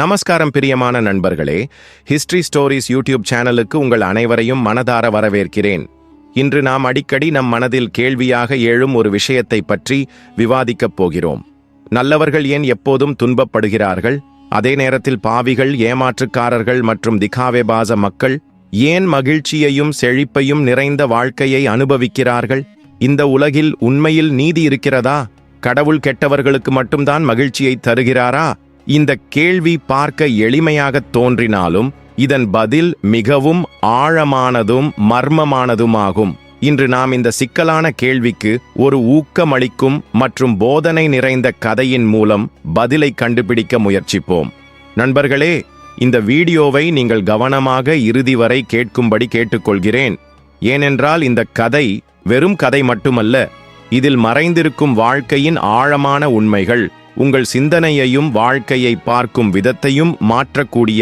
நமஸ்காரம் பிரியமான நண்பர்களே. ஹிஸ்டரி ஸ்டோரிஸ் யூடியூப் சேனலுக்கு உங்கள் அனைவரையும் மனதார வரவேற்கிறேன். இன்று நாம் அடிக்கடி நம் மனதில் கேள்வியாக எழும் ஒரு விஷயத்தை பற்றி விவாதிக்கப் போகிறோம். நல்லவர்கள் ஏன் எப்போதும் துன்பப்படுகிறார்கள்? அதே நேரத்தில் பாவிகள் ஏமாற்றுக்காரர்கள் மற்றும் திகாவேபாச மக்கள் ஏன் மகிழ்ச்சியையும் செழிப்பையும் நிறைந்த வாழ்க்கையை அனுபவிக்கிறார்கள்? இந்த உலகில் உண்மையில் நீதி இருக்கிறதா? கடவுள் கெட்டவர்களுக்கு மட்டும்தான் மகிழ்ச்சியை தருகிறாரா? இந்த கேள்வி பார்க்க எளிமையாகத் தோன்றினாலும் இதன் பதில் மிகவும் ஆழமானதும் மர்மமானதுமாகும். இன்று நாம் இந்த சிக்கலான கேள்விக்கு ஒரு ஊக்கமளிக்கும் மற்றும் போதனை நிறைந்த கதையின் மூலம் பதிலை கண்டுபிடிக்க முயற்சிப்போம். நண்பர்களே இந்த வீடியோவை நீங்கள் கவனமாக இறுதி வரை கேட்கும்படி கேட்டுக்கொள்கிறேன். ஏனென்றால் இந்த கதை வெறும் கதை மட்டுமல்ல இதில் மறைந்திருக்கும் வாழ்க்கையின் ஆழமான உண்மைகள் உங்கள் சிந்தனையையும் வாழ்க்கையை பார்க்கும் விதத்தையும் மாற்றக்கூடிய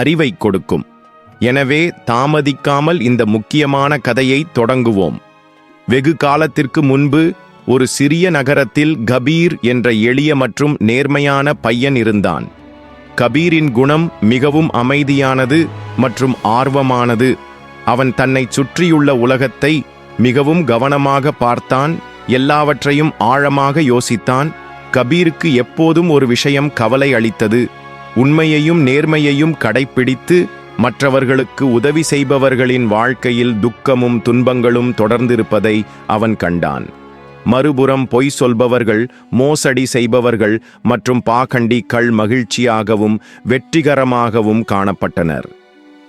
அறிவை கொடுக்கும். எனவே தாமதிக்காமல் இந்த முக்கியமான கதையை தொடங்குவோம். வெகு காலத்திற்கு முன்பு ஒரு சிறிய நகரத்தில் கபீர் என்ற எளிய மற்றும் நேர்மையான பையன் இருந்தான். கபீரின் குணம் மிகவும் அமைதியானது மற்றும் ஆர்வமானது. அவன் தன்னை சுற்றியுள்ள உலகத்தை மிகவும் கவனமாக பார்த்தான் எல்லாவற்றையும் ஆழமாக யோசித்தான் கபீருக்கு எப்போதும் ஒரு விஷயம் கவலை அளித்தது. உண்மையையும் நேர்மையையும் கடைப்பிடித்து மற்றவர்களுக்கு உதவி செய்பவர்களின் வாழ்க்கையில் துக்கமும் துன்பங்களும் தொடர்ந்திருப்பதை அவன் கண்டான். மறுபுறம் பொய் சொல்பவர்கள் மோசடி செய்பவர்கள் மற்றும் பாகண்டிக்கள் மகிழ்ச்சியாகவும் வெற்றிகரமாகவும் காணப்பட்டனர்.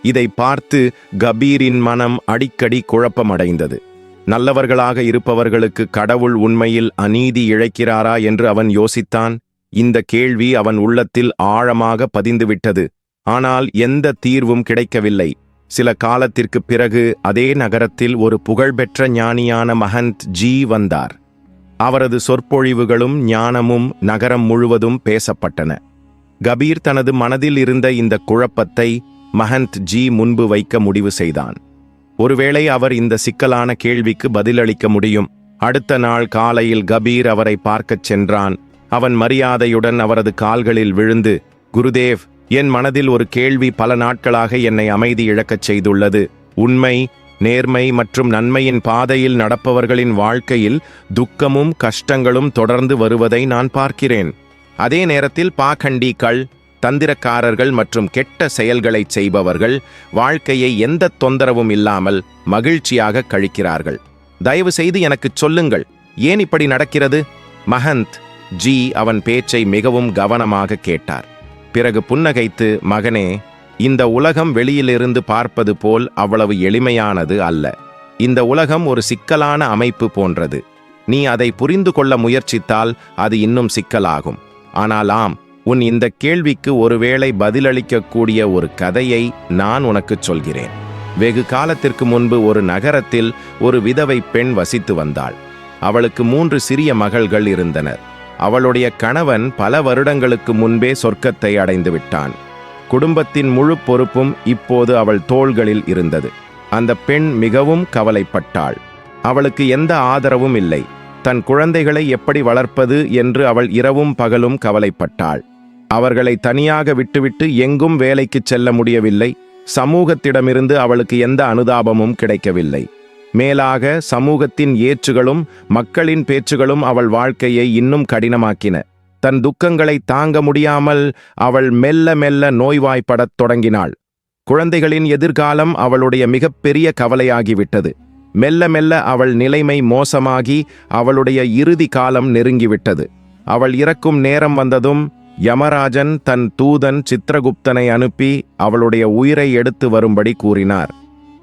இதை பார்த்து கபீரின் மனம் அடிக்கடி குழப்பமடைந்தது. நல்லவர்களாக இருப்பவர்களுக்கு கடவுள் உண்மையில் அநீதி இழைக்கிறாரா என்று அவன் யோசித்தான். இந்த கேள்வி அவன் உள்ளத்தில் ஆழமாக பதிந்துவிட்டது. ஆனால் எந்த தீர்வும் கிடைக்கவில்லை. சில காலத்திற்குப் பிறகு அதே நகரத்தில் ஒரு புகழ்பெற்ற ஞானியான மஹந்த் ஜி வந்தார். அவரது சொற்பொழிவுகளும் ஞானமும் நகரம் முழுவதும் பேசப்பட்டன. கபீர் தனது மனதில் இருந்த இந்த குழப்பத்தை மஹந்த் ஜி முன்பு வைக்க முடிவு செய்தான். ஒருவேளை அவர் இந்த சிக்கலான கேள்விக்கு பதிலளிக்க முடியும். அடுத்த நாள் காலையில் கபீர் அவரை பார்க்கச் சென்றான். அவன் மரியாதையுடன் அவரது கால்களில் விழுந்து குருதேவ் என் மனதில் ஒரு கேள்வி பல நாட்களாக என்னை அமைதி இழக்கச் செய்துள்ளது. உண்மை நேர்மை மற்றும் நன்மையின் பாதையில் நடப்பவர்களின் வாழ்க்கையில் துக்கமும் கஷ்டங்களும் தொடர்ந்து வருவதை நான் பார்க்கிறேன். அதே நேரத்தில் பாகண்டிகள் தந்திரக்காரர்கள் மற்றும் கெட்ட செயல்களை செய்பவர்கள் வாழ்க்கையை எந்த தொந்தரவும் இல்லாமல் மகிழ்ச்சியாக கழிக்கிறார்கள். தயவு செய்து எனக்குச் சொல்லுங்கள் ஏன் இப்படி நடக்கிறது? மஹந்த் ஜி அவன் பேச்சை மிகவும் கவனமாக கேட்டார். பிறகு புன்னகைத்து மகனே இந்த உலகம் வெளியிலிருந்து பார்ப்பது போல் அவ்வளவு எளிமையானது அல்ல. இந்த உலகம் ஒரு சிக்கலான அமைப்பு போன்றது. நீ அதை புரிந்து கொள்ள முயற்சித்தால் அது இன்னும் சிக்கலாகும். ஆனால் ஆம் உன் இந்த கேள்விக்கு ஒருவேளை பதிலளிக்கக்கூடிய ஒரு கதையை நான் உனக்குச் சொல்கிறேன். வெகு காலத்திற்கு முன்பு ஒரு நகரத்தில் ஒரு விதவை பெண் வசித்து வந்தாள். அவளுக்கு மூன்று சிறிய மகள்கள் இருந்தனர். அவளுடைய கணவன் பல வருடங்களுக்கு முன்பே சொர்க்கத்தை அடைந்து விட்டான். குடும்பத்தின் முழு பொறுப்பும் இப்போது அவள் தோள்களில் இருந்தது. அந்த பெண் மிகவும் கவலைப்பட்டாள். அவளுக்கு எந்த ஆதரவும் இல்லை. தன் குழந்தைகளை எப்படி வளர்ப்பது என்று அவள் இரவும் பகலும் கவலைப்பட்டாள். அவர்களை தனியாக விட்டுவிட்டு எங்கும் வேலைக்குச் செல்ல முடியவில்லை. சமூகத்திடமிருந்து அவளுக்கு எந்த அனுதாபமும் கிடைக்கவில்லை. மேலாக சமூகத்தின் ஏற்றுகளும் மக்களின் பேச்சுகளும் அவள் வாழ்க்கையை இன்னும் கடினமாக்கின. தன் துக்கங்களை தாங்க முடியாமல் அவள் மெல்ல மெல்ல நோய்வாய்ப்படத் தொடங்கினாள். குழந்தைகளின் எதிர்காலம் அவளுடைய மிகப்பெரிய கவலையாகிவிட்டது. மெல்ல மெல்ல அவள் நிலைமை மோசமாகி அவளுடைய இறுதி காலம் நெருங்கிவிட்டது. அவள் இறக்கும் நேரம் வந்ததும் யமராஜன் தன் தூதன் சித்திரகுப்தனை அனுப்பி அவளுடைய உயிரை எடுத்து வரும்படி கூறினார்.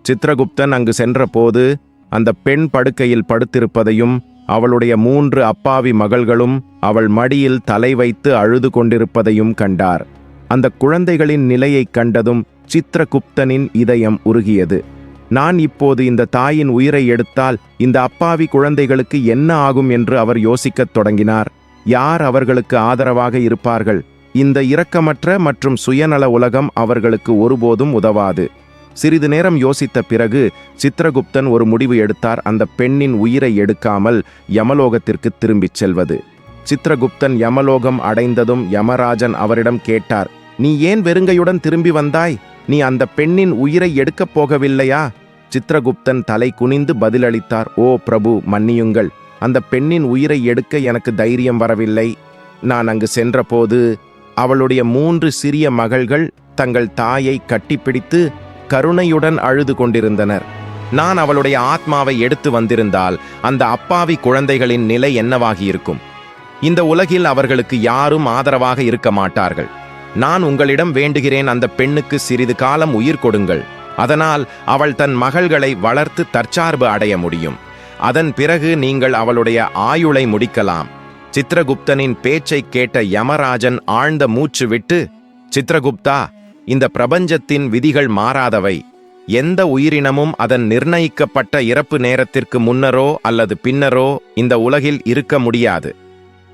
சித்திரகுப்தன் அங்கு சென்றபோது அந்த பெண் படுக்கையில் படுத்திருப்பதையும் அவளுடைய மூன்று அப்பாவி மகள்களும் அவள் மடியில் தலை வைத்து அழுது கொண்டிருப்பதையும் கண்டார். அந்த குழந்தைகளின் நிலையைக் கண்டதும் சித்திரகுப்தனின் இதயம் உருகியது. நான் இப்போது இந்த தாயின் உயிரை எடுத்தால் இந்த அப்பாவி குழந்தைகளுக்கு என்ன ஆகும்? என்று அவர் யோசிக்கத் தொடங்கினார். யார் அவர்களுக்கு ஆதரவாக இருப்பார்கள்? இந்த இரக்கமற்ற மற்றும் சுயநல உலகம் அவர்களுக்கு ஒருபோதும் உதவாது. சிறிது நேரம் யோசித்த பிறகு சித்திரகுப்தன் ஒரு முடிவு எடுத்தார். அந்த பெண்ணின் உயிரை எடுக்காமல் யமலோகத்திற்கு திரும்பிச் செல்வது. சித்திரகுப்தன் யமலோகம் அடைந்ததும் யமராஜன் அவரிடம் கேட்டார் நீ ஏன் வெறுங்கையுடன் திரும்பி வந்தாய்? நீ அந்த பெண்ணின் உயிரை எடுக்கப் போகவில்லையா? சித்திரகுப்தன் தலை குனிந்து பதிலளித்தார் ஓ பிரபு மன்னியுங்கள். அந்த பெண்ணின் உயிரை எடுக்க எனக்கு தைரியம் வரவில்லை. நான் அங்கு சென்றபோது அவளுடைய மூன்று சிறிய மகள்கள் தங்கள் தாயை கட்டிப்பிடித்து கருணையுடன் அழுது கொண்டிருந்தனர். நான் அவளுடைய ஆத்மாவை எடுத்து வந்திருந்தால் அந்த அப்பாவி குழந்தைகளின் நிலை என்னவாகியிருக்கும்? இந்த உலகில் அவர்களுக்கு யாரும் ஆதரவாக இருக்க மாட்டார்கள். நான் உங்களிடம் வேண்டுகிறேன் அந்த பெண்ணுக்கு சிறிது காலம் உயிர் கொடுங்கள். அதனால் அவள் தன் மகள்களை வளர்த்து தற்சார்பு அடைய முடியும். அதன் பிறகு நீங்கள் அவளுடைய ஆயுளை முடிக்கலாம். சித்திரகுப்தனின் பேச்சைக் கேட்ட யமராஜன் ஆழ்ந்த மூச்சு விட்டு சித்திரகுப்தா இந்த பிரபஞ்சத்தின் விதிகள் மாறாதவை. எந்த உயிரினமும் அதன் நிர்ணயிக்கப்பட்ட இறப்பு நேரத்திற்கு முன்னரோ அல்லது பின்னரோ இந்த உலகில் இருக்க முடியாது.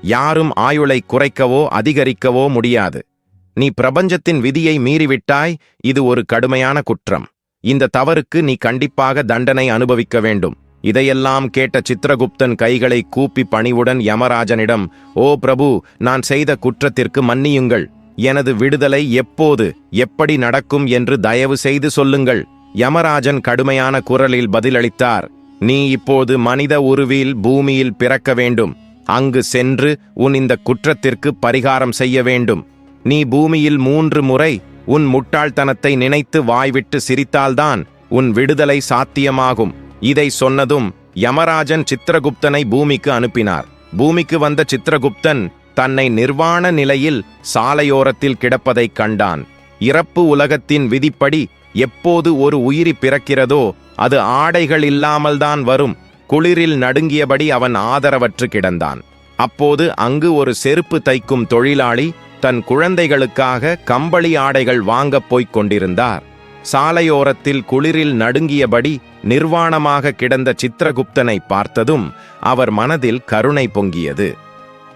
யாரும் ஆயுளை குறைக்கவோ அதிகரிக்கவோ முடியாது. நீ பிரபஞ்சத்தின் விதியை மீறிவிட்டாய் இது ஒரு கடுமையான குற்றம். இந்த தவறுக்கு நீ கண்டிப்பாக தண்டனை அனுபவிக்க வேண்டும். இதையெல்லாம் கேட்ட சித்திரகுப்தன் கைகளை கூப்பி பணிவுடன் யமராஜனிடம் ஓ பிரபு நான் செய்த குற்றத்திற்கு மன்னியுங்கள். எனது விடுதலை எப்போது எப்படி நடக்கும் என்று தயவு செய்து சொல்லுங்கள். யமராஜன் கடுமையான குரலில் பதிலளித்தார் நீ இப்போது மனித உருவில் பூமியில் பிறக்க வேண்டும். அங்கு சென்று உன் இந்த குற்றத்திற்கு பரிகாரம் செய்ய வேண்டும். நீ பூமியில் மூன்று முறை உன் முட்டாள்தனத்தை நினைத்து வாய்விட்டு சிரித்தால்தான் உன் விடுதலை சாத்தியமாகும். இதை சொன்னதும் யமராஜன் சித்திரகுப்தனை பூமிக்கு அனுப்பினார். பூமிக்கு வந்த சித்திரகுப்தன் தன்னை நிர்வாண நிலையில் சாலையோரத்தில் கிடப்பதைக் கண்டான். இறப்பு உலகத்தின் விதிப்படி எப்போது ஒரு உயிரி பிறக்கிறதோ அது ஆடைகள் இல்லாமல்தான் வரும். குளிரில் நடுங்கியபடி அவன் ஆதரவற்று கிடந்தான். அப்போது அங்கு ஒரு செருப்பு தைக்கும் தொழிலாளி தன் குழந்தைகளுக்காக கம்பளி ஆடைகள் வாங்கப் போய்க் கொண்டிருந்தார். சாலையோரத்தில் குளிரில் நடுங்கியபடி நிர்வாணமாக கிடந்த சித்திரகுப்தனை பார்த்ததும் அவர் மனதில் கருணை பொங்கியது.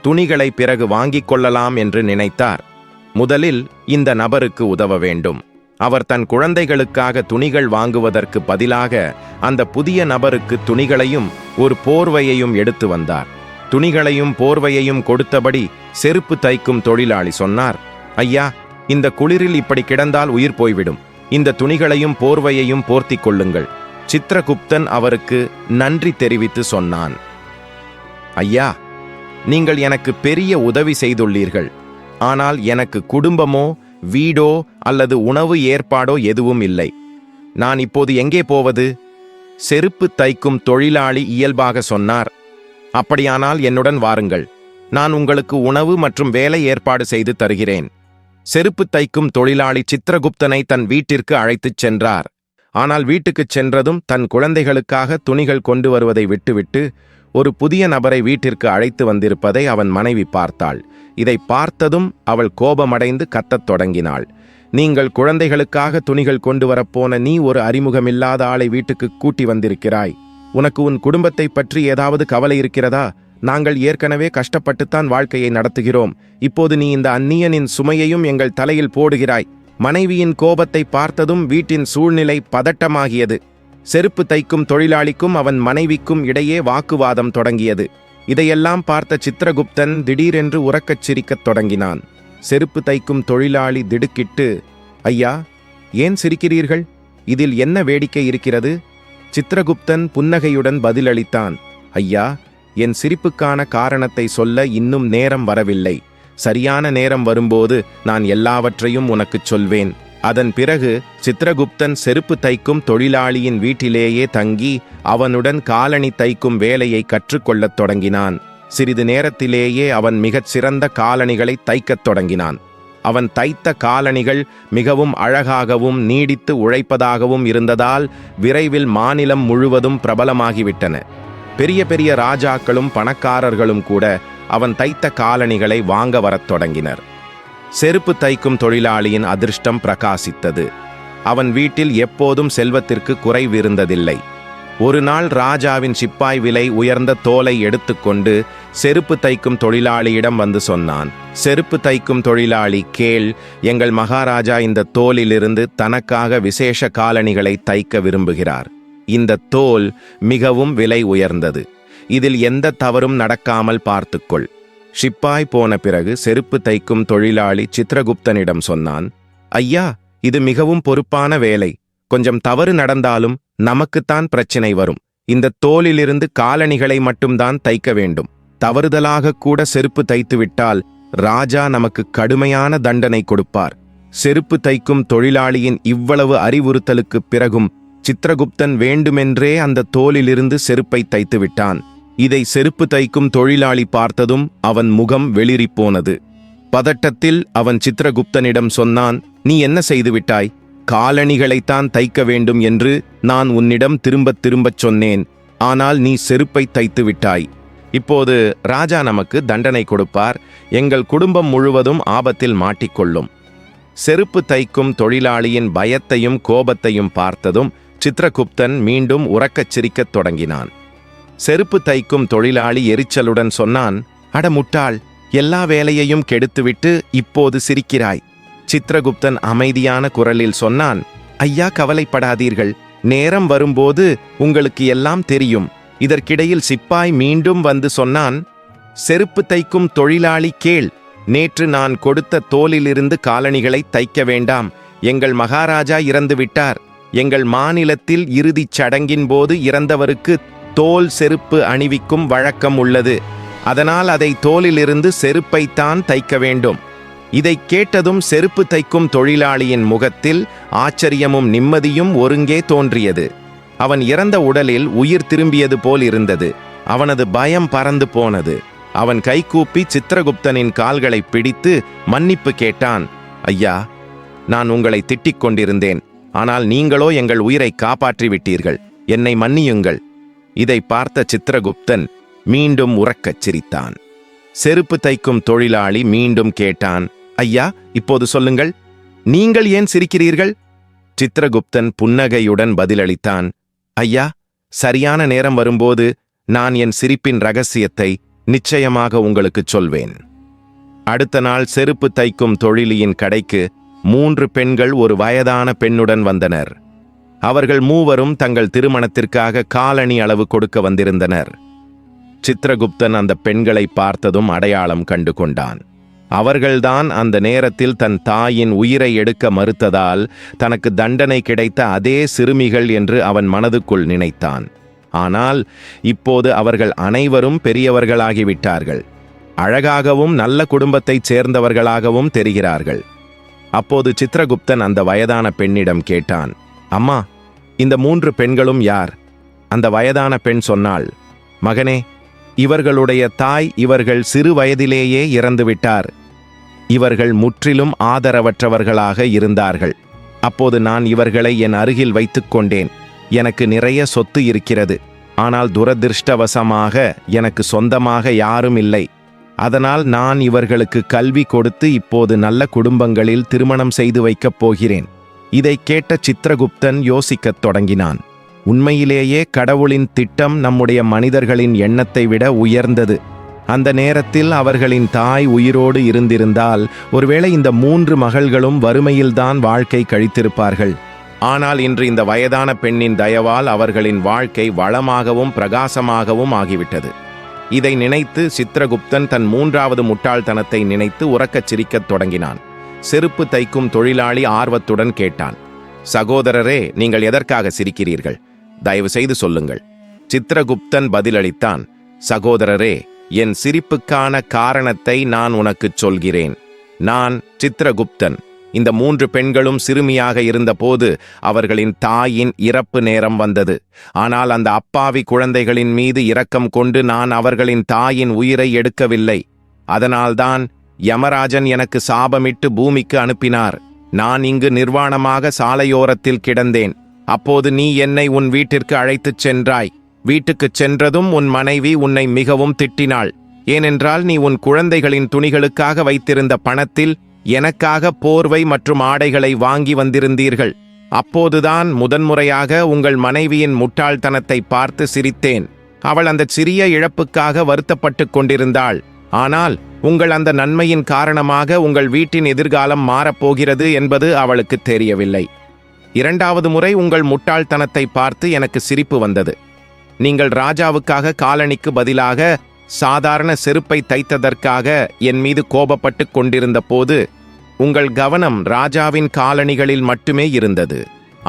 துணிகளை பிறகு வாங்கிக் கொள்ளலாம் என்று நினைத்தார். முதலில் இந்த நபருக்கு உதவ வேண்டும். அவர் தன் குழந்தைகளுக்காக துணிகள் வாங்குவதற்கு பதிலாக அந்த புதிய நபருக்கு துணிகளையும் ஒரு போர்வையையும் எடுத்து வந்தார். துணிகளையும் போர்வையையும் கொடுத்தபடி செருப்பு தைக்கும் தொழிலாளி சொன்னார் ஐயா இந்த குளிரில் இப்படி கிடந்தால் உயிர் போய்விடும். இந்த துணிகளையும் போர்வையையும் போர்த்திக் கொள்ளுங்கள். சித்திரகுப்தன் அவருக்கு நன்றி தெரிவித்து சொன்னான். ஐயா நீங்கள் எனக்கு பெரிய உதவி செய்துள்ளீர்கள். ஆனால் எனக்கு குடும்பமோ வீடோ அல்லது உணவு ஏற்பாடோ எதுவும் இல்லை. நான் இப்போது எங்கே போவது? செருப்பு தைக்கும் தொழிலாளி இயல்பாக சொன்னார். அப்படியானால் என்னுடன் வாருங்கள். நான் உங்களுக்கு உணவு மற்றும் வேலை ஏற்பாடு செய்து தருகிறேன். செருப்பு தைக்கும் தொழிலாளி சித்திரகுப்தனை தன் வீட்டிற்கு அழைத்துச் சென்றார். ஆனால் வீட்டுக்குச் சென்றதும் தன் குழந்தைகளுக்காக துணிகள் கொண்டு வருவதை விட்டுவிட்டு ஒரு புதிய நபரை வீட்டிற்கு அழைத்து வந்திருப்பதை அவன் மனைவி பார்த்தாள். இதை பார்த்ததும் அவள் கோபமடைந்து கத்தத் தொடங்கினாள். நீங்கள் குழந்தைகளுக்காக துணிகள் கொண்டு வரப்போன நீ ஒரு அறிமுகமில்லாத ஆளை வீட்டுக்கு கூட்டி வந்திருக்கிறாய். உனக்கு உன் குடும்பத்தை பற்றி ஏதாவது கவலை இருக்கிறதா? நாங்கள் ஏற்கனவே கஷ்டப்பட்டுத்தான் வாழ்க்கையை நடத்துகிறோம். இப்போது நீ இந்த அந்நியனின் சுமையையும் எங்கள் தலையில் போடுகிறாய். மனைவியின் கோபத்தை பார்த்ததும் வீட்டின் சூழ்நிலை பதட்டமாகியது. செருப்பு தைக்கும் தொழிலாளிக்கும் அவன் மனைவிக்கும் இடையே வாக்குவாதம் தொடங்கியது. இதையெல்லாம் பார்த்த சித்திரகுப்தன் திடீரென்று உறக்கச் சிரிக்கத் தொடங்கினான். செருப்பு தைக்கும் தொழிலாளி திடுக்கிட்டு ஐயா ஏன் சிரிக்கிறீர்கள்? இதில் என்ன வேடிக்கை இருக்கிறது? சித்திரகுப்தன் புன்னகையுடன் பதிலளித்தான் ஐயா என் சிரிப்புக்கான காரணத்தை சொல்ல இன்னும் நேரம் வரவில்லை. சரியான நேரம் வரும்போது நான் எல்லாவற்றையும் உனக்குச் சொல்வேன். அதன் பிறகு சித்திரகுப்தன் செருப்பு தைக்கும் தொழிலாளியின் வீட்டிலேயே தங்கி அவனுடன் காலணி தைக்கும் வேலையை கற்றுக்கொள்ளத் தொடங்கினான். சிறிது நேரத்திலேயே அவன் மிகச் சிறந்த காலணிகளை தைக்கத் தொடங்கினான். அவன் தைத்த காலணிகள் மிகவும் அழகாகவும் நீடித்து உழைப்பதாகவும் இருந்ததால் விரைவில் மாநிலம் முழுவதும் பிரபலமாகிவிட்டன. பெரிய பெரிய ராஜாக்களும் பணக்காரர்களும் கூட அவன் தைத்த காலணிகளை வாங்க வரத் தொடங்கினர். செருப்பு தைக்கும் தொழிலாளியின் அதிர்ஷ்டம் பிரகாசித்தது. அவன் வீட்டில் எப்போதும் செல்வத்திற்கு குறைவிருந்ததில்லை. ஒரு நாள் ராஜாவின் சிப்பாய் விலை உயர்ந்த தோலை எடுத்துக்கொண்டு செருப்பு தைக்கும் தொழிலாளியிடம் வந்து சொன்னான். செருப்பு தைக்கும் தொழிலாளி கேள். எங்கள் மகாராஜா இந்த தோலிலிருந்து தனக்காக விசேஷ காலணிகளை தைக்க விரும்புகிறார். இந்த தோல் மிகவும் விலை உயர்ந்தது. இதில் எந்த தவறும் நடக்காமல் பார்த்துக்கொள். ஷிப்பாய் போன பிறகு செருப்பு தைக்கும் தொழிலாளி சித்திரகுப்தனிடம் சொன்னான் ஐயா இது மிகவும் பொறுப்பான வேலை. கொஞ்சம் தவறு நடந்தாலும் நமக்குத்தான் பிரச்சினை வரும். இந்த தோலிலிருந்து காலணிகளை மட்டும்தான் தைக்க வேண்டும். தவறுதலாக கூட செருப்பு தைத்துவிட்டால் ராஜா நமக்கு கடுமையான தண்டனை கொடுப்பார். செருப்பு தைக்கும் தொழிலாளியின் இவ்வளவு அறிவுறுத்தலுக்குப் பிறகும் சித்திரகுப்தன் வேண்டுமென்றே அந்த தோலிலிருந்து செருப்பை தைத்துவிட்டான். இதை செருப்பு தைக்கும் தொழிலாளி பார்த்ததும் அவன் முகம் வெளிறிப் போனது பதட்டத்தில் அவன் சித்திரகுப்தனிடம் சொன்னான் நீ என்ன செய்துவிட்டாய்? காலணிகளைத்தான் தைக்க வேண்டும் என்று நான் உன்னிடம் திரும்பத் திரும்பச் சொன்னேன். ஆனால் நீ செருப்பை தைத்து விட்டாய் இப்போது ராஜா நமக்கு தண்டனை கொடுப்பார். எங்கள் குடும்பம் முழுவதும் ஆபத்தில் மாட்டிக்கொள்ளும். செருப்பு தைக்கும் தொழிலாளியின் பயத்தையும் கோபத்தையும் பார்த்ததும் சித்திரகுப்தன் மீண்டும் உறக்கச் சிரிக்கத் தொடங்கினான். செருப்பு தைக்கும் தொழிலாளி எரிச்சலுடன் சொன்னான் அட முட்டாள் எல்லா வேலையையும் கெடுத்துவிட்டு இப்போது சிரிக்கிறாய். சித்திரகுப்தன் அமைதியான குரலில் சொன்னான் ஐயா கவலைப்படாதீர்கள். நேரம் வரும்போது உங்களுக்கு எல்லாம் தெரியும். இதற்கிடையில் சிப்பாய் மீண்டும் வந்து சொன்னான் செருப்பு தைக்கும் தொழிலாளி கேள். நேற்று நான் கொடுத்த தோலிலிருந்து காலணிகளை தைக்க வேண்டாம். எங்கள் மகாராஜா இறந்துவிட்டார். எங்கள் மாநிலத்தில் இறுதிச் சடங்கின் போது இறந்தவருக்கு தோல் செருப்பு அணிவிக்கும் வழக்கம் உள்ளது. அதனால் அதை தோலிலிருந்து செருப்பைத்தான் தைக்க வேண்டும். இதைக் கேட்டதும் செருப்பு தைக்கும் தொழிலாளியின் முகத்தில் ஆச்சரியமும் நிம்மதியும் ஒருங்கே தோன்றியது. அவன் இறந்த உடலில் உயிர் திரும்பியது போல் இருந்தது. அவனது பயம் பறந்து போனது. அவன் கைகூப்பி சித்திரகுப்தனின் கால்களை பிடித்து மன்னிப்பு கேட்டான். ஐயா நான் உங்களை திட்டிக் கொண்டிருந்தேன். ஆனால் நீங்களோ எங்கள் உயிரை காப்பாற்றி விட்டீர்கள் என்னை மன்னியுங்கள். இதை பார்த்த சித்திரகுப்தன் மீண்டும் உறக்கச் சிரித்தான். செருப்பு தைக்கும் தொழிலாளி மீண்டும் கேட்டான் ஐயா இப்போது சொல்லுங்கள் நீங்கள் ஏன் சிரிக்கிறீர்கள்? சித்திரகுப்தன் புன்னகையுடன் பதிலளித்தான் ஐயா சரியான நேரம் வரும்போது நான் என் சிரிப்பின் ரகசியத்தை நிச்சயமாக உங்களுக்குச் சொல்வேன். அடுத்த நாள் செருப்பு தைக்கும் தொழிலியின் கடைக்கு மூன்று பெண்கள் ஒரு வயதான பெண்ணுடன் வந்தனர். அவர்கள் மூவரும் தங்கள் திருமணத்திற்காக காலணி அளவு கொடுக்க வந்திருந்தனர். சித்திரகுப்தன் அந்த பெண்களை பார்த்ததும் அடையாளம் கண்டு கொண்டான். அவர்கள்தான் அந்த நேரத்தில் தன் தாயின் உயிரை எடுக்க மறுத்ததால் தனக்கு தண்டனை கிடைத்த அதே சிறுமிகள் என்று அவன் மனதுக்குள் நினைத்தான். ஆனால் இப்போது அவர்கள் அனைவரும் பெரியவர்களாகிவிட்டார்கள். அழகாகவும் நல்ல குடும்பத்தைச் சேர்ந்தவர்களாகவும் தெரிகிறார்கள். அப்போது சித்திரகுப்தன் அந்த வயதான பெண்ணிடம் கேட்டான் அம்மா இந்த மூன்று பெண்களும் யார்? அந்த வயதான பெண் சொன்னாள் மகனே இவர்களுடைய தாய் இவர்கள் சிறு வயதிலேயே இறந்துவிட்டார். இவர்கள் முற்றிலும் ஆதரவற்றவர்களாக இருந்தார்கள். அப்போது நான் இவர்களை என் அருகில் வைத்துக்கொண்டேன் எனக்கு நிறைய சொத்து இருக்கிறது. ஆனால் துரதிருஷ்டவசமாக எனக்கு சொந்தமாக யாரும் இல்லை. அதனால் நான் இவர்களுக்கு கல்வி கொடுத்து இப்போது நல்ல குடும்பங்களில் திருமணம் செய்து வைக்கப் போகிறேன். இதைக் கேட்ட சித்திரகுப்தன் யோசிக்கத் தொடங்கினான். உண்மையிலேயே கடவுளின் திட்டம் நம்முடைய மனிதர்களின் எண்ணத்தை விட உயர்ந்தது. அந்த நேரத்தில் அவர்களின் தாய் உயிரோடு இருந்திருந்தால் ஒருவேளை இந்த மூன்று மகள்களும் வறுமையில்தான் வாழ்க்கை கழித்திருப்பார்கள். ஆனால் இன்று இந்த வயதான பெண்ணின் தயவால் அவர்களின் வாழ்க்கை வளமாகவும் பிரகாசமாகவும் ஆகிவிட்டது. இதை நினைத்து சித்திரகுப்தன் தன் மூன்றாவது முட்டாள்தனத்தை நினைத்து உறக்கச் சிரிக்கத் தொடங்கினான். செருப்பு தைக்கும் தொழிலாளி ஆர்வத்துடன் கேட்டான். சகோதரரே நீங்கள் எதற்காக சிரிக்கிறீர்கள்? தயவு செய்து சொல்லுங்கள். சித்திரகுப்தன் பதிலளித்தான் சகோதரரே என் சிரிப்புக்கான காரணத்தை நான் உனக்குச் சொல்கிறேன். நான் சித்திரகுப்தன். இந்த மூன்று பெண்களும் சிறுமியாக இருந்தபோது அவர்களின் தாயின் இறப்பு நேரம் வந்தது. ஆனால் அந்த அப்பாவி குழந்தைகளின் மீது இரக்கம் கொண்டு நான் அவர்களின் தாயின் உயிரை எடுக்கவில்லை. அதனால்தான் யமராஜன் எனக்கு சாபமிட்டு பூமிக்கு அனுப்பினார். நான் இங்கு நிர்வாணமாக சாலையோரத்தில் கிடந்தேன். அப்போது நீ என்னை உன் வீட்டிற்கு அழைத்துச் சென்றாய். வீட்டுக்குச் சென்றதும் உன் மனைவி உன்னை மிகவும் திட்டினாள். ஏனென்றால் நீ உன் குழந்தைகளின் துணிகளுக்காக வைத்திருந்த பணத்தில் எனக்காக போர்வை மற்றும் ஆடைகளை வாங்கி வந்திருந்தீர்கள். அப்போதுதான் முதன்முறையாக உங்கள் மனைவியின் முட்டாள்தனத்தை பார்த்து சிரித்தேன். அவள் அந்த சிறிய இழப்புக்காக வருத்தப்பட்டுக் கொண்டிருந்தாள். ஆனால் உங்கள் அந்த நன்மையின் காரணமாக உங்கள் வீட்டின் எதிர்காலம் மாறப்போகிறது என்பது அவளுக்கு தெரியவில்லை. இரண்டாவது முறை உங்கள் முட்டாள்தனத்தை பார்த்து எனக்கு சிரிப்பு வந்தது. நீங்கள் ராஜாவுக்காக காலணிக்கு பதிலாக சாதாரண செருப்பை தைத்ததற்காக என் மீது கோபப்பட்டுக் கொண்டிருந்த போது உங்கள் கவனம் ராஜாவின் காலணிகளில் மட்டுமே இருந்தது.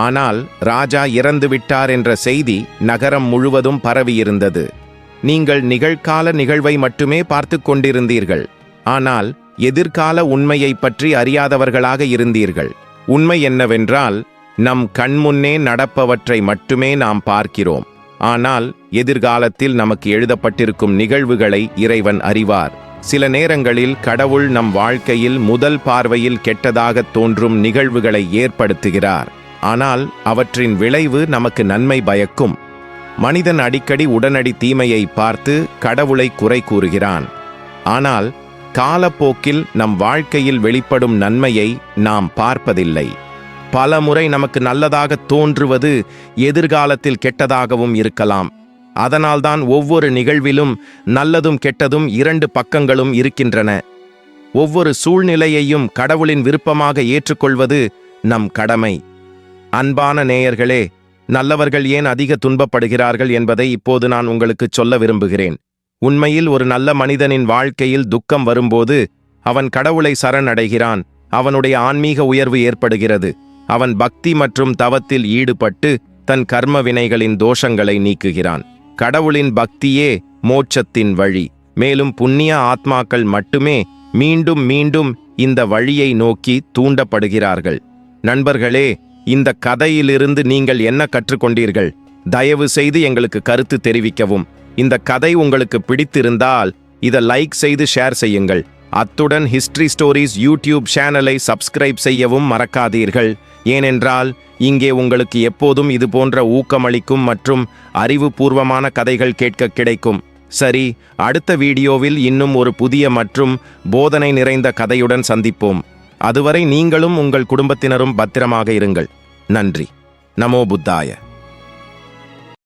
ஆனால் ராஜா இறந்துவிட்டார் என்ற செய்தி நகரம் முழுவதும் பரவியிருந்தது. நீங்கள் நிகழ்கால நிகழ்வை மட்டுமே பார்த்து கொண்டிருந்தீர்கள். ஆனால் எதிர்கால உண்மையைப் பற்றி அறியாதவர்களாக இருந்தீர்கள். உண்மை என்னவென்றால் நம் கண்முன்னே நடப்பவற்றை மட்டுமே நாம் பார்க்கிறோம். ஆனால் எதிர்காலத்தில் நமக்கு எழுதப்பட்டிருக்கும் நிகழ்வுகளை இறைவன் அறிவார். சில நேரங்களில் கடவுள் நம் வாழ்க்கையில் முதல் பார்வையில் கெட்டதாக தோன்றும் நிகழ்வுகளை ஏற்படுத்துகிறார். ஆனால் அவற்றின் விளைவு நமக்கு நன்மை பயக்கும். மனிதன் அடிக்கடி உடனடி தீமையை பார்த்து கடவுளை குறை கூறுகிறான். ஆனால் காலப்போக்கில் நம் வாழ்க்கையில் வெளிப்படும் நன்மையை நாம் பார்ப்பதில்லை. பல முறை நமக்கு நல்லதாக தோன்றுவது எதிர்காலத்தில் கெட்டதாகவும் இருக்கலாம். அதனால்தான் ஒவ்வொரு நிகழ்விலும் நல்லதும் கெட்டதும் இரண்டு பக்கங்களும் இருக்கின்றன. ஒவ்வொரு சூழ்நிலையையும் கடவுளின் விருப்பமாக ஏற்றுக்கொள்வது நம் கடமை. அன்பான நேயர்களே நல்லவர்கள் ஏன் அதிக துன்பப்படுகிறார்கள் என்பதை இப்போது நான் உங்களுக்கு சொல்ல விரும்புகிறேன். உண்மையில் ஒரு நல்ல மனிதனின் வாழ்க்கையில் துக்கம் வரும்போது அவன் கடவுளை சரணடைகிறான் அவனுடைய ஆன்மீக உயர்வு ஏற்படுகிறது அவன் பக்தி மற்றும் தவத்தில் ஈடுபட்டு தன் கர்ம வினைகளின் தோஷங்களை நீக்குகிறான். கடவுளின் பக்தியே மோட்சத்தின் வழி மேலும் புண்ணிய ஆத்மாக்கள் மட்டுமே மீண்டும் மீண்டும் இந்த வழியை நோக்கி தூண்டப்படுகிறார்கள். நண்பர்களே இந்த கதையிலிருந்து நீங்கள் என்ன கற்றுக்கொண்டீர்கள்? தயவு செய்து எங்களுக்கு கருத்து தெரிவிக்கவும். இந்த கதை உங்களுக்கு பிடித்திருந்தால் இதை லைக் செய்து ஷேர் செய்யுங்கள். அத்துடன் ஹிஸ்டரி ஸ்டோரிஸ் யூடியூப் சேனலை சப்ஸ்கிரைப் செய்யவும் மறக்காதீர்கள். ஏனென்றால் இங்கே உங்களுக்கு எப்போதும் இது போன்ற ஊக்கமளிக்கும் மற்றும் அறிவுபூர்வமான கதைகள் கேட்க கிடைக்கும். சரி அடுத்த வீடியோவில் இன்னும் ஒரு புதிய மற்றும் போதனை நிறைந்த கதையுடன் சந்திப்போம். அதுவரை நீங்களும் உங்கள் குடும்பத்தினரும் பத்திரமாக இருங்கள். நன்றி. நமோ புத்தாய.